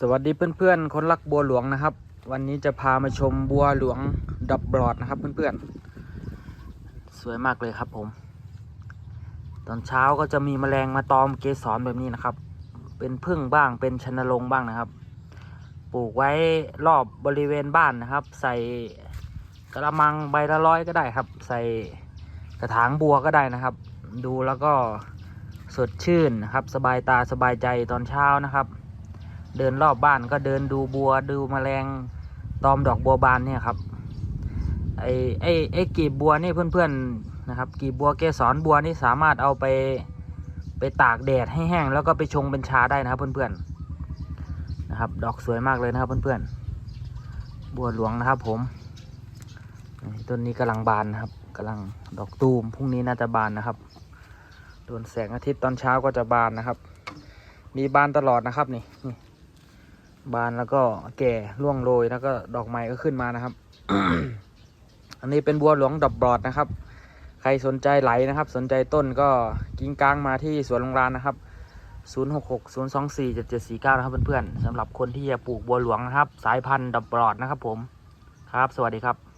สวัสดีเพื่อนๆ คนรักบัวหลวงนะครับ วันนี้จะพามาชมบัวหลวงดับบลอดนะครับเพื่อนๆ สวยมากเลยครับผม ตอนเช้าก็จะมีแมลงมาตอมเกสรแบบนี้นะครับ เป็นพึ่งบ้างเป็นชนลงบ้างนะครับ ปลูกไว้รอบบริเวณบ้านนะครับ ใส่กระมังใบละร้อยก็ได้ครับ ใส่กระถางบัวก็ได้นะครับ ดูแล้วก็สดชื่นนะครับ สบายตาสบายใจตอนเช้านะครับ เดินรอบบ้านก็เดินดูบัวดูแมลงตอมดอกบัวบานเนี่ยครับไอไอไอกีบบัวนี่เพื่อนๆนะครับ กีบบัวเกสรบัวนี่สามารถเอาไปไปตากแดดให้แห้งแล้วก็ไปชงเป็นชาได้นะครับเพื่อนๆนะครับ ดอกสวยมากเลยนะครับเพื่อนๆบัวหลวงนะครับผมต้นนี้กำลังบานนะครับกำลังดอกตูมพรุ่งนี้น่าจะบานนะครับโดนแสงอาทิตย์ตอนเช้าก็จะบานนะครับ มีบานตลอดนะครับนี่นี่ บานแล้วก็แก่ร่วงโรยแล้วก็ดอกไม้ก็ขึ้นมานะครับ อันนี้เป็นบัวหลวงดอบบลอดนะครับ ใครสนใจไหลนะครับ สนใจต้นก็กิ้งก้างมาที่สวนโรงรานนะครับ 066 024 7749 นะครับเพื่อนๆสำหรับคนที่จะปลูกบัวหลวงนะครับ สายพันธุ์ดอบบลอดนะครับผมครับ สวัสดีครับ